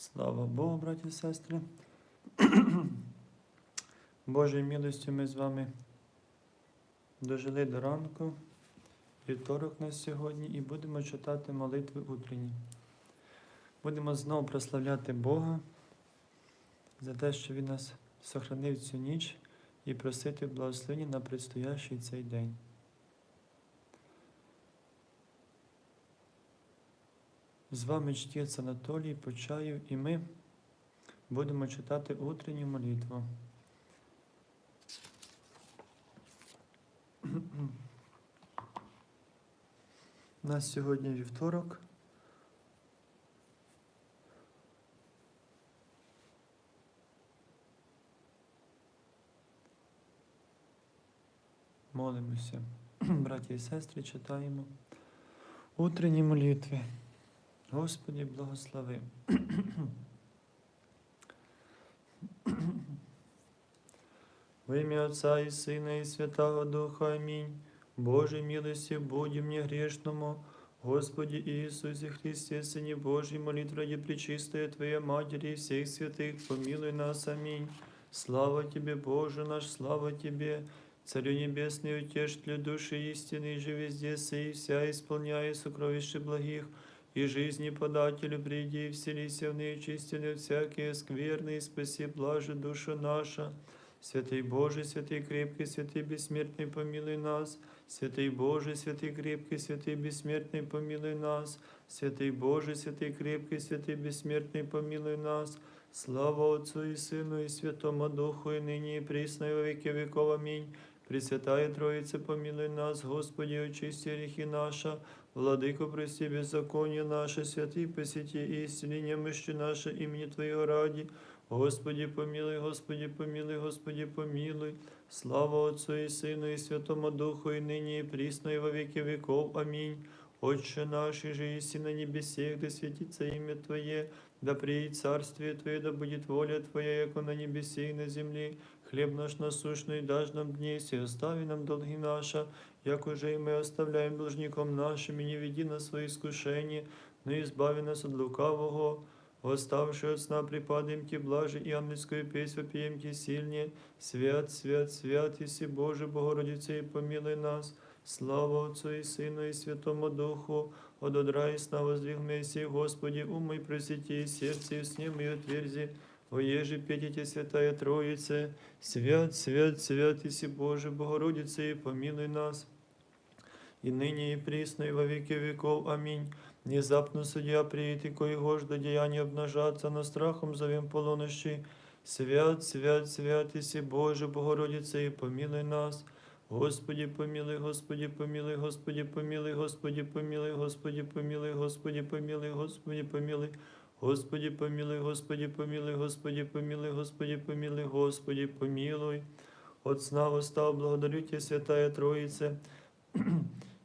Слава Богу, браті і сестри. Божою милостю ми з вами дожили до ранку, вівторок на сьогодні, і будемо читати молитви утренні. Будемо знову прославляти Бога за те, що Він нас сохранив цю ніч і просити благословення на предстоящий цей день. З вами чтець Анатолій Почаєв, і ми будемо читати утренню молитву. У нас сьогодні вівторок. Молимося, браті і сестри, читаємо утренні молитви. Господи, благослови. Во ім'я Отця і Сина, і Святого Духа. Амінь. Боже, милості, будь мне грешному, Господи Иисусе Христе, Сыне Божий, молитв ради Пречистая Твоя Матери и всех святых, помилуй нас. Аминь. Слава Тебе, Боже наш, слава Тебе, Царю Небесный, утешителю души истины, же везде сей, вся исполняя сокровища благих, и жизни подателю приди, и вселися в неочистенные всякие скверные, и спаси блаже душу наша. Святый Боже, святый крепкий, святый бессмертный, помилуй нас. Святый Боже, святый крепкий, святый бессмертный, помилуй нас. Святый Боже, святый крепкий, святый бессмертный, помилуй нас. Слава Отцу и Сыну и Святому Духу, и ныне и присно, и во веки веков. Аминь. Пресвятая Троица, помилуй нас, Господи, очисти грехи наша, Владыко, прости беззаконие наше, святый, посети и исцели немощи наше имени Твоего ради. Господи, помилуй, Господи, помилуй, Господи, помилуй. Слава Отцу и Сыну и Святому Духу, и ныне и присно, и во веки веков. Аминь. Отче наш, и же иси на небесех, да светится имя Твое, да приедет царствие Твое, да будет воля Твоя, яко на небесе и на земле. Хлеб наш насущный дашь нам днесь, и остави нам долги наши, як уже и мы оставляем должником нашим, и не веди нас в свои искушения, но избави нас от лукавого. Восставший от сна припадаем Ти блаже, и ангельскую песнь вопием Ти сильнее. Свят, свят, свят, Иси Боже, Богородице, и помилуй нас. Слава Отцу и Сыну и Святому Духу, ододрай сна воздвиг Мессии, Господи, умой просвети, и сердце и сне мое отверзи. Воеже петите, Святая Троице, свят, свят, свят, Иси Боже, Богородице, и помилуй нас. И ныне и присно, и во веки веков. Аминь. Внезапно судья приит, и коего ж до деяния обнажаться, но страхом зовем полунощи. Свят, свят, свят, Иси Боже, Богородице, и помилуй нас. Господи, помилуй, Господи, помилуй, Господи, помилуй, Господи, помилуй, Господи, помилуй, Господи, помилуй, Господи, помилуй. Господи, помилуй, Господи, помилуй, Господи, помилуй, Господи, помилуй, Господи, помилуй. От сна восстал, благодарю Тебя, Святая Троица,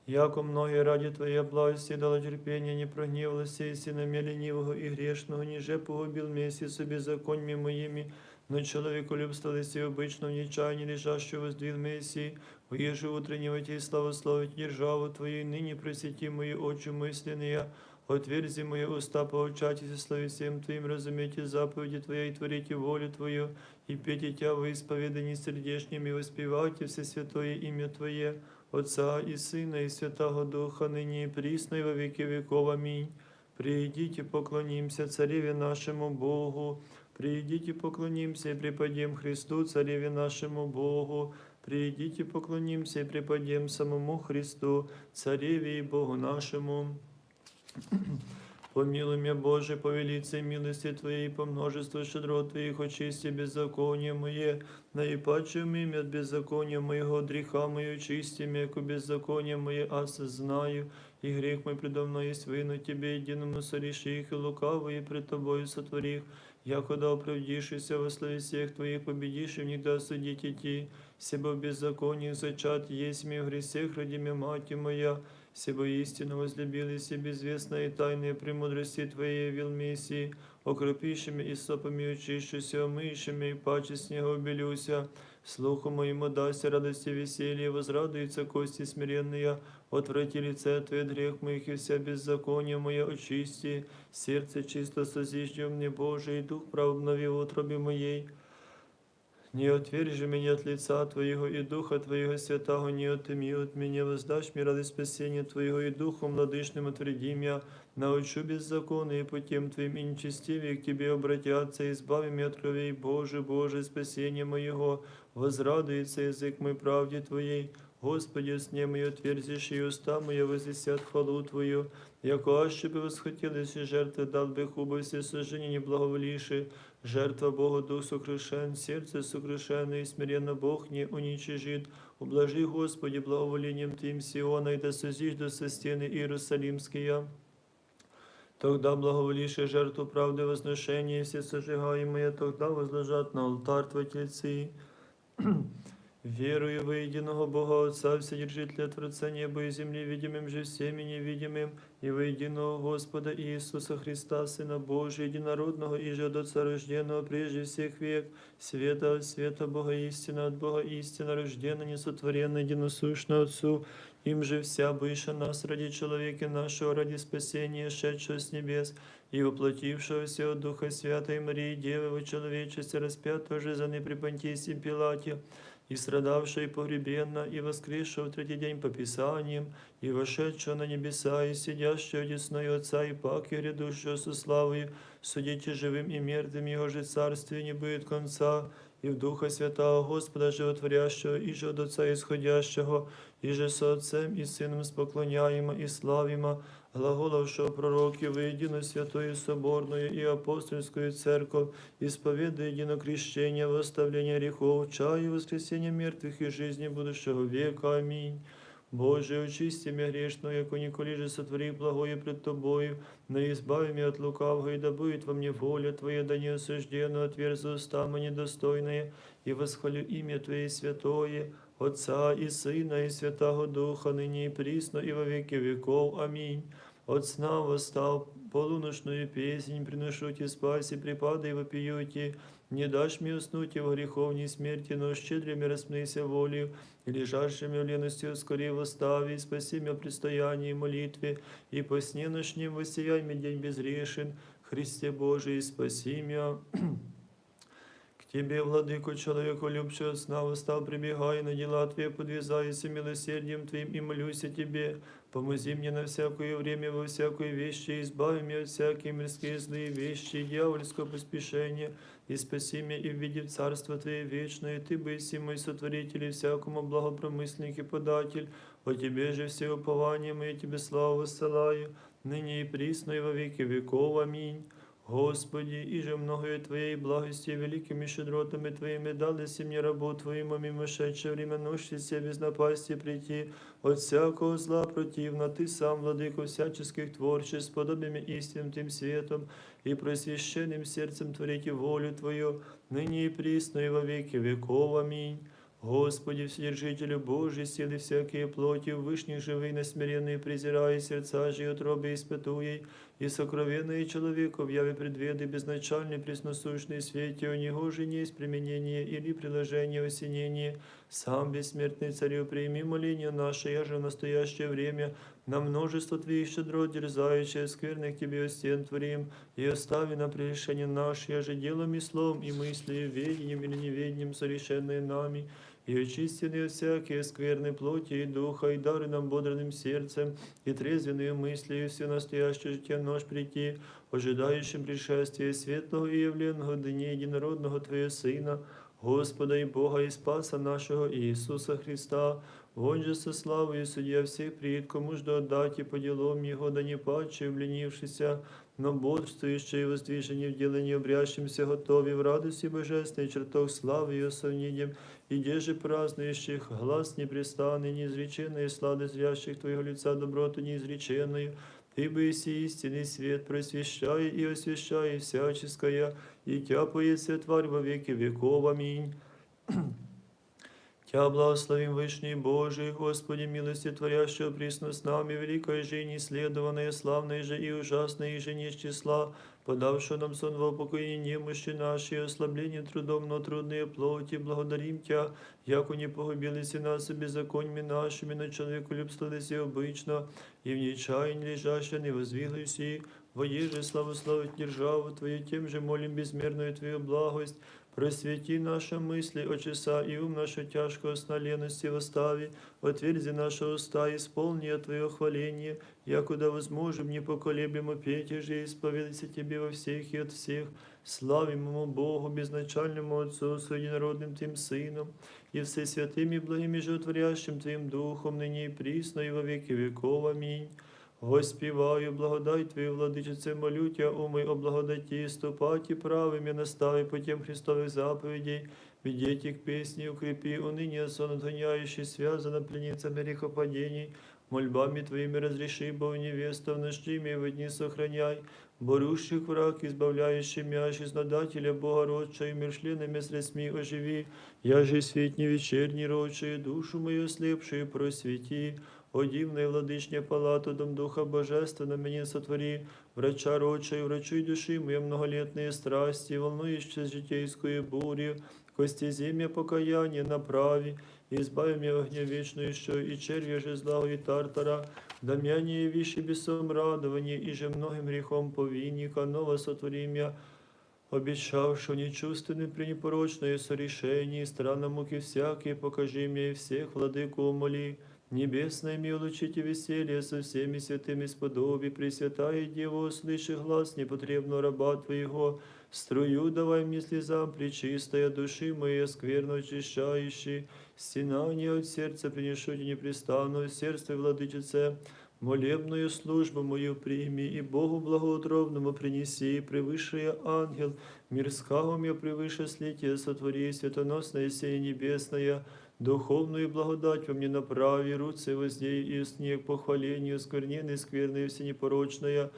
Яко многие ради Твоей благости дало терпение, не прогневалось, и сына ленивого и грешного, ниже погубил вместе с беззаконьями моими, но человеку любствовались и обычно в нечаянии лежащего воздвиг Мессии, воеже утреннего Тебе славословить державу Твою, и ныне просвети мои очи мысленные, отверзи мои уста, поучайтесь славе всем Твоим, разумейте заповеди Твои и творите волю Твою, и пейте Тебя во исповедании сердечнем, и воспевайте все святое имя Твое, Отца и Сина, и Святого Духа, нині, и присно, и во веки Амінь. Прийдіть і поклонимся Цареві нашому Богу. Придите, поклонимся и припадім Христу, Цареві нашому Богу. Придите, поклонимся и припадім самому Христу, Цареві и Богу нашему. Помилуй меня, Боже, по велице милости Твоей, по множеству щедрот Твоих, очисти беззаконие мое, наипачем имя от беззакония моего, греха мою чисти, яко беззаконие мое осознаю, и грех мой предо мной есть вину Тебе, единому сореши их, и лукавые пред Тобою сотворих, якуда оправдившийся во славе всех Твоих, и них да судить идти, себо в беззакониях зачат есть мне в гресех, ради меня мать моя, Себо истину возлюбили все безвестные тайные премудрости Твоей явил Мессии, окропившими и сопами очищуся, омышими и паче снега убелюся, Слуху моему дайся радости веселье, возрадуются кости смиренные, отврати лице Твое от грех моих и вся беззаконие мое очисти, сердце чисто созижди мне, Боже, и дух прав обнови в утробе моей. Не отвержи меня от лица Твоего и Духа Твоего Святого не отыми от меня, воздашь мне ради спасения Твоего и Духом владычным отвреди меня, научу беззаконные путем Твоим и нечестивее к Тебе обратятся, избави меня от кровей Боже, Боже, спасение моего, возрадуется язык мой правде Твоей, Господи, сне мое отверзишь, и уста моя возвестят хвалу Твою, яко аще бы восхотелись и жертвы дал бы хубо все сожжения не благоволивши, жертва Богу дух сокрушен, сердце сокрушенное и смиренно Бог не уничижит, ублажи, Господи, благоволением Твоим Сиона, и да созижду со стены Иерусалимские. Тогда благоволише жертву правды возношения, и все сожигаемые, тогда возложат на алтарь Твой тельцы. Верую во единого Бога Отца, Вседержителя Творца неба и земли, видимым же всеми невидимым, и во единого Господа Иисуса Христа, Сына Божия, единородного и же от Отца рожденного прежде всех век, света от света Бога истина, от Бога истина, рождена, несотворенна, единосущна Отцу, им же вся быша нас ради человека нашего, ради спасения, шедшего с небес, и воплотившегося от Духа Святой Марии, Девы во человечестве, распятого же за непрепонтисии Пилате, и страдавшего и погребенно, и воскресшего в третий день по Писаниям, и вошедшего на небеса, и сидящего одесную Отца, и паки грядущего со славою, судите живым и мертвым, Его же царствие не будет конца, и в Духа Святого Господа Животворящего, и же от Отца исходящего, и же со Отцем и Сыном споклоняемо и славимо, глаголовшего пророків воедино святою соборною и апостольскую церковь, исповедуя едино крещение, восставление грехов, чаю воскресения мертвых и жизни будущего века. Аминь. Боже, очисти меня грешного, яко николи же сотвори благое пред Тобою, но избави меня от лукавого, и да будет во мне воля Твоя, да не осужденно отверзу уста мои недостойные, и восхвалю имя Твое святое, Отца и Сына и Святого Духа, ныне и присно, и во веки веков. Аминь. От сна восстал полуношную песнь, приношу тебе спаси, припады и вопиюти, не дашь мне уснуть его греховней смерти, но щедрыми распнися волею, и лежащими в лености ускори восстави, и спаси меня в предстоянии и молитве, и по сне ночним воссияй мне день безгрешен, Христе Божий, спаси меня. К Тебе, владыко, человеку любчего сна, восстал, прибегай на дела Твои, подвязайся милосердием Твоим и молюсь о Тебе. Помози мне на всякое время, во всякой вещи, избави меня от всякие мирские злые вещи, и дьявольского поспешения, и спаси меня и введи в Царство Твое вечное, Ты быси мой сотворитель и всякому благопромысленник и податель, о Тебе же все упование мое, Тебе славу воссылаю, ныне и присно и во веки веков. Аминь. Господи, и же многое Твоей благости и великими щедротами Твоими дали си мне рабу Твоему мимошедшее время ношися без напасти прийти, от всякого зла противно, Ты сам, владыко всяческих творчеств, подобиями истинным Тем светом и просвященным сердцем творите волю Твою, ныне и присно и во веки веков. Аминь. Господи, Вседержителю Божий, силы всякие плоти, вышних живый, насмиренные, презирая сердца же и утробы испытуей, и сокровенные человеку в яве предведы, безначальный, пресносущный свете, у него же не есть применение или приложение осенения. Сам бессмертный царю, прими моление наше, я же в настоящее время на множество Твоих щедрот дерзающие, скверных Тебе стен творим, и остави на прегрешение наше, я же делом и словом, и мыслью, ведением или неведением, совершенные нами, и очистенные от всякие скверной плоти и духа, и дары нам бодрым сердцем, и трезвенные мысли, и все настоящее житие наш прийти, ожидающим пришествия светлого и явленного дня единородного Твоего Сына, Господа и Бога и Спаса нашего Иисуса Христа, Он же со славою судья всех пред, кому жду отдать и по делам Его, да не паче, вленившися, но бодрствующие и воздвижение в делании обрящимся готові в радости божественной чертог славы и осовнением, и деже празднующих глаз непрестанный, неизреченный, сладость зрящих Твоего лица доброту неизреченную, Ты бы иси истинный свет, просвещай и освящай всяческое, и тя поеся тварь во веки веков. Аминь. Тя благословим Вышний Божий, Господи, милости творящего присно с нами, великой жени, следованной, славной же и ужасной, и же не из числа, подавшего нам сон во упокоение немощи нашей, ослабление трудом, но трудные плоти, благодарим Тя, яко не погубились и нас беззакониями нашими, на человеколюбство лиси обычно, и в нечаянии лежащие не воздвиглись, воеже славословить державу Твою, тем же молим безмерную Твою благость, Просвети наши мысли, очеса и ум нашу тяжкого сна лености восстави, отверзи наши уста, исполни Твое хваление, якуда возможем непоколебимо петь и же исповедаться Тебе во всех и от всех, славимому Богу, безначальному Отцу, с единородным Тем Сыном, и всесвятым и благим и животворящим Твоим Духом, ныне и присно, и во веки веков. Аминь. Воспіваю благодать Твою, владичице, молю Тя, умой о благодаті, ступаті правими настави путем Христових заповедей, ведите к песне, укрепи уныние сон отгоняющий, связано пленницами грехопадений, мольбами Твоими разреши, Бог невеста в ночи и в дни сохраняй, борущих враг, избавляющий мяч, изнадателя Бога родча, и мершленными средствами оживи, я же светни вечерний рочи, душу мою слепшую просвети, о дивной владычне палату, дом Духа Божественного мне сотвори, врача роча и врачуй души мои многолетные страсти, волнующие житейскую бурю, кости земля покаяние направи, избави меня огня вечную еще, и червя же зла и тартара, дамяние виши бесом радование, и же многим грехом повинника, ново сотвори меня, обещавшего нечувственным при непорочное сорешении, странно муки всякие, покажи мне и всех, владыку умоли, Небесное милучите веселье со всеми святыми сподоби, Пресвятая Дева, услыши глаз непотребного раба Твоего, струю давай мне слезам причистая души моей, скверно очищающей, стенание от сердца принешу тебе непрестанно, сердце владычице, молебную службу мою прими, и Богу благоутробному принеси, превыше ангел, мирского мне превыше слития сотвори, светоносное сей небесное, Духовную благодать во мне направи, руцы воздей и сне к похвалению, скверненной, скверной, всенепорочная,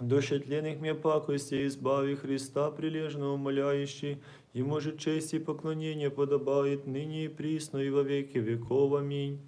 Души тленных мне пакости избави Христа, прилежно умоляющий, Ему же честь и поклонение подобает ныне и присно и во веки веков. Аминь.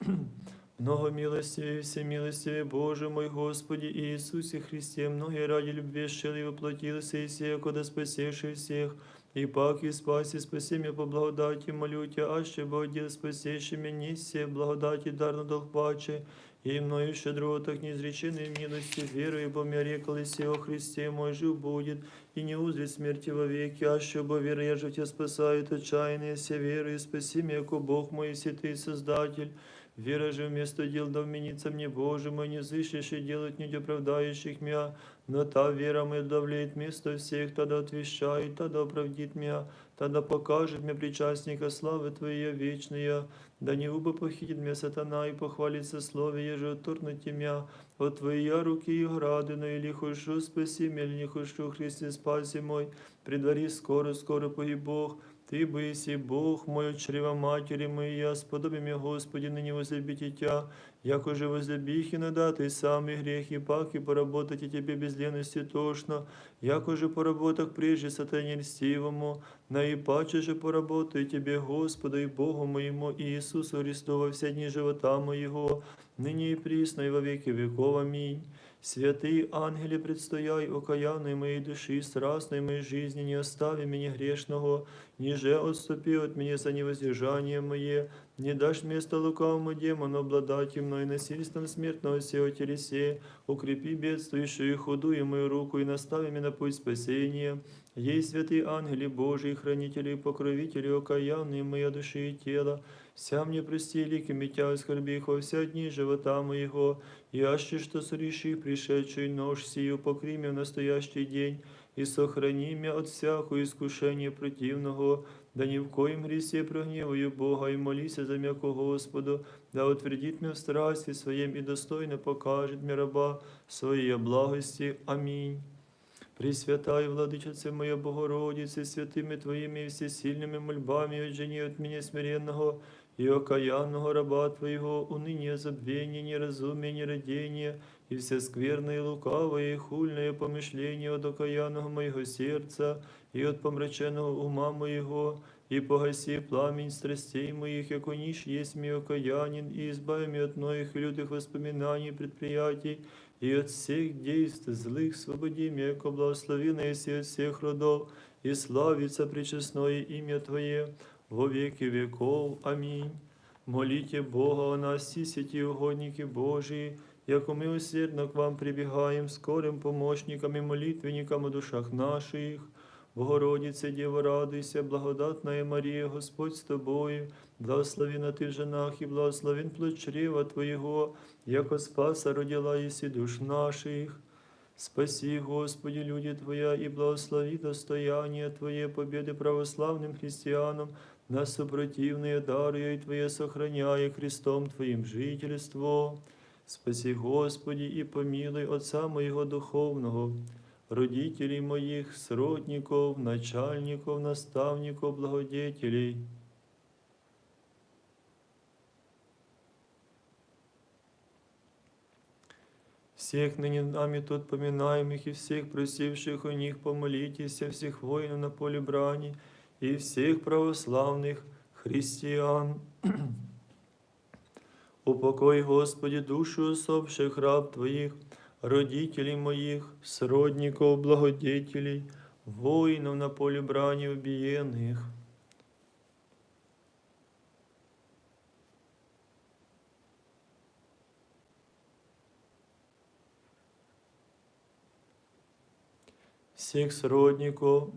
Много милостивее, всемилостивее Боже мой Господи Иисусе Христе, многие ради любви шел и воплотился и сея, куда спасеший всех, и пак и спаси, спаси меня по благодати, молю Тя, аще Богодил спасеши меня, все благодати дарно долг паче, и мною щедро так неизреченной милости, верою, бо мне рекалися о Христе мой жив будет, и не узрит смерти вовеки, аще бо вера я же Тебя спасает отчаянные все веры, и спаси меня, яко Бог мой, и ты Создатель, Вера же вместо дел да вменится мне, Боже мой, не зыщешь и делать не оправдающих меня, но та вера моя давлеет место всех, тогда отвещает, тогда оправдит меня, тогда покажет мне причастника славы Твоей вечная, да не убо похитит меня сатана и похвалится слове, еже отторнуть меня, от Твоя руки и грады, но или хочу спаси не хочу, Христе, спаси мой, предвари скоро, скоро погиб Бог, Ты быси, Бог мой, от чрева матери моя, сподоби мне, Господи, ныне возлюбите Тя, як уже возлюбих и нада, Ты самый грех и пак, и поработать и Тебе без лености тошно, як уже поработах прежде сатане льстивому, наипаче же поработаю Тебе, Господу и Богу моему, и Иисусу Христу во все дни живота моего, ныне и присно, и во веки веков. Аминь. Святые ангели, предстояй окаянной моей души, страстной моей жизни, не остави меня грешного, ниже отступи от меня за невоздержание мое, не дашь место лукавому демону обладать мной насильством смертного сего телесе, укрепи бедствующую и худую мою руку и настави меня на путь спасения. Ей святые ангели Божии, хранители и покровители, окаянные моя души и тела, вся мне прости ликами тя скорбих во вся дни живота моего, и аще что сореши пришедшую нож сию покри в настоящий день, и сохрани меня от всякого искушения противного, да ни в коем гресе прогневаю Бога, и молися за м'яко Господу, да утвердит меня в страсти своем и достойно покажет мне раба своей благости. Аминь. Пресвятая владычице моя Богородице, святими Твоими и всесильными мольбами отжени от меня смиренного и окаянного раба Твоего, уныние, забвение, неразумие, нерадение, и все скверное, лукавое и хульное помышление от окаянного моего сердца и от помраченного ума моего, и погаси пламень страстей моих, яко нищ есть ми окаянен, и избави меня от многих и лютых воспоминаний и предприятий, и от всех действий злых свободи меня, яко благословенна если от всех родов, и славится пречестное имя Твое во веки веков. Аминь. Молите Бога о нас, все святі угодники Божии, яко мы усердно к вам прибегаем, скорым помощникам и молитвенникам о душах наших. Богородице, Дева, радуйся, благодатная Мария, Господь с тобою, благословена ты в женах и благословен плод чрева Твоего, яко спаса родила еси душ наших. Спаси, Господи, люди Твоя, и благослови достояние Твое победы православным христианам, на супротивные даруя и Твое сохраняя Христом Твоим жительство. Спаси, Господи, и помилуй Отца моего духовного, родителей моих, сродников, начальников, наставников, благодетелей. Всех ныне нами тут поминаемых и всех просивших у них помолитесь, всех воинов на поле брани и всех православных христиан. Упокой, Господи, душу усопших раб Твоих, родителей моих, сродников, благодетелей, воинов на поле брани убиенных. всех сродников,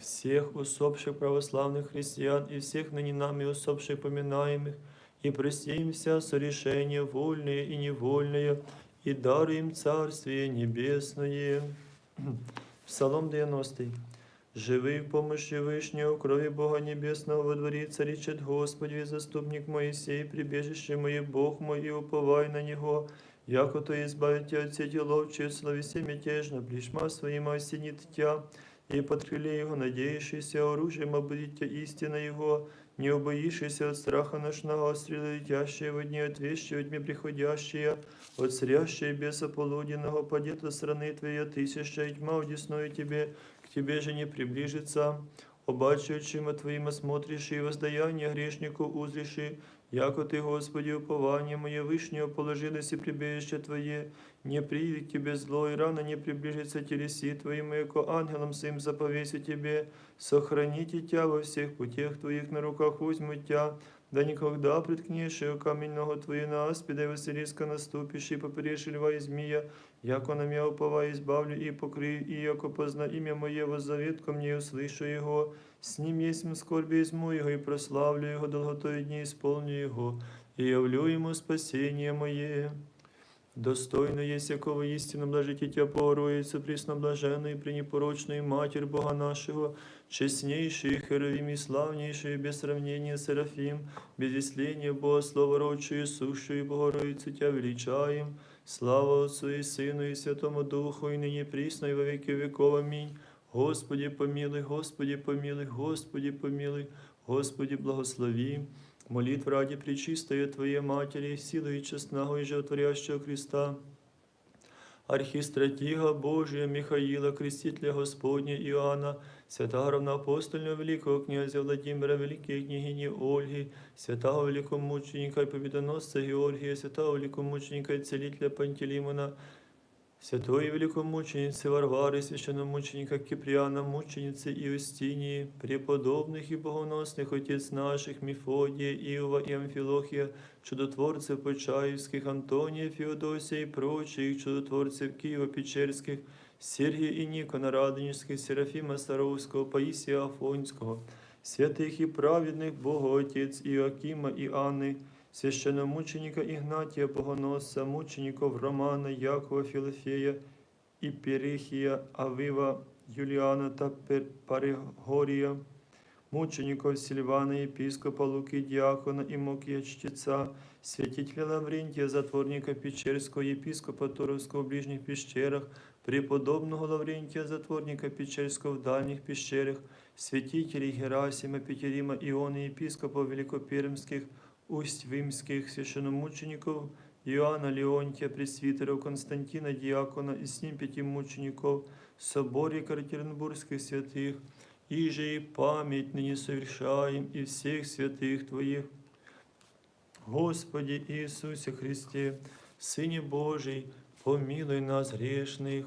всех усопших православных христиан и всех ныне нами усопших поминаемых, и прости им вся сорешения вольные и невольные, и даруй им Царствие Небесное. Псалом 90. Живий в помощи Вышнего, крови Бога Небесного, во дворе царичит Господи, заступник Моисей, прибежище мое, Бог мой, и уповай на Него, яко то избавит тебя от сети ловчей, слови все мятежно, плешма своим осенит тя, и под крыле Его надеющийся оружием обудите истина Его, не убоишься от страха ношного, стрелы летящие в дни, от вещи во тьме приходящие, от срящие беса полуденного, падет от страны Твоя тысяча, и тьма удесную Тебе, к Тебе же не приближится. Обачаючим Твоим осмотришь и воздаяние грешнику узришь, яко Ты, Господи, упование мое вышнее положилось и прибежище Твое, не придет Тебе зло, и рано не приближится телеси Твоим, яко ангелом своим заповеси Тебе, сохраните Тя во всех путях Твоих, на руках возьму Тя, да никогда приткнешь ногу Твою на аспида, и Василиска наступишь, и поперешь льва и змея, яко на меня упова избавлю и покрию, и яко позна имя Мое воззовет ко мне, услышу Его, с ним есть скорби изму Его, и прославлю Его, долготой дни исполню Его, и явлю Ему спасение Мое. Достойно есть якого истинно блажите Тя пороится, пресноблаженной, пренепорочной Матерь Бога нашего, честнейший, херовим и славнейший, без сравнения Серафим, без исления Бога, Слово Рочую, сущую Богородицу Тя величаем. Слава Отцу и Сыну и Святому Духу, и ныне присно, и во веки веков. Аминь. Господи, помилуй, Господи, помилуй, Господи, помилуй, Господи, благослови. Молитв ради Пречистої Твоей Матери, силы и честного и животворящего Христа, Архистратига Божия Михаила, Крестителя Господня Иоанна, святого равноапостольного великого князя Владимира, великой княгини Ольги, святого великомученика и победоносца Георгия, святого великомученика и целителя Пантелеймона, Святой великомученицы Варвары, священномученика Киприана, мученицы Иустинии, преподобных и богоносных отец наших Мефодия, Иова и Амфилохия, чудотворцев Почаевских, Антония, Феодосия и прочих чудотворцев Киева-Печерских, Сергия и Никона Радонежских, Серафима Саровского, Паисия Афонского, святых и праведных Богоотец Иоакима и Анны, священномученика Игнатия Богоносца, мучеников Романа, Якова, Филофея, Іперихія, Авива, Юліана та Пер- Паригорія, мучеников Сильвана, епископа Луки, Діакона і Мокія Чтеца, святителя Лаврентия, затворника Печерского, епископа Туровского в ближних пещерах, преподобного Лаврентия, затворника Печерского в дальних пещерах, святителей Герасима, Петерима, Ионы, епископов Великопермских, Усть-Вимских, священномучеников, Иоанна Леонтия, пресвитеров Константина Диакона и с ним пяти мучеников, соборе Екатеринбургских святых, и же и память ныне совершаем и всех святых Твоих. Господи Иисусе Христе, Сыне Божий, помилуй нас грешных.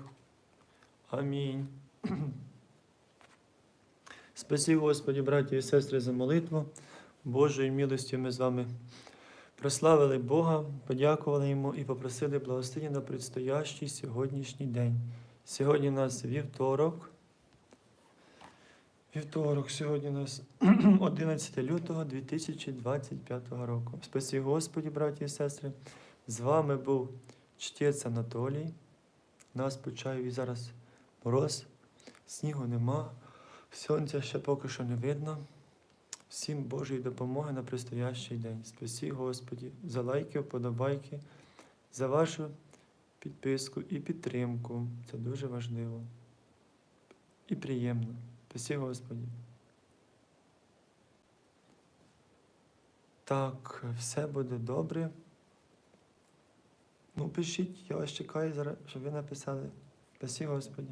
Амінь. Спасі, Господі, браті і сестри, за молитву. Божою милостю ми з вами прославили Бога, подякували Йому і попросили благословення на предстоящий сьогоднішній день. Сьогодні у нас вівторок. Вівторок, сьогодні у нас 11 лютого 2025 року. Спасі Господі, браті і сестри. З вами був чтець Анатолій. Нас почаю і зараз мороз, снігу нема, сонця ще поки що не видно. Всім Божої допомоги на предстоящий день. Спасі Господі, за лайки, вподобайки, за вашу підписку і підтримку. Це дуже важливо і приємно. Спасі Господі. Так, все буде добре. Ну, пишіть, я вас чекаю зараз, щоб ви написали. Спасі Господі.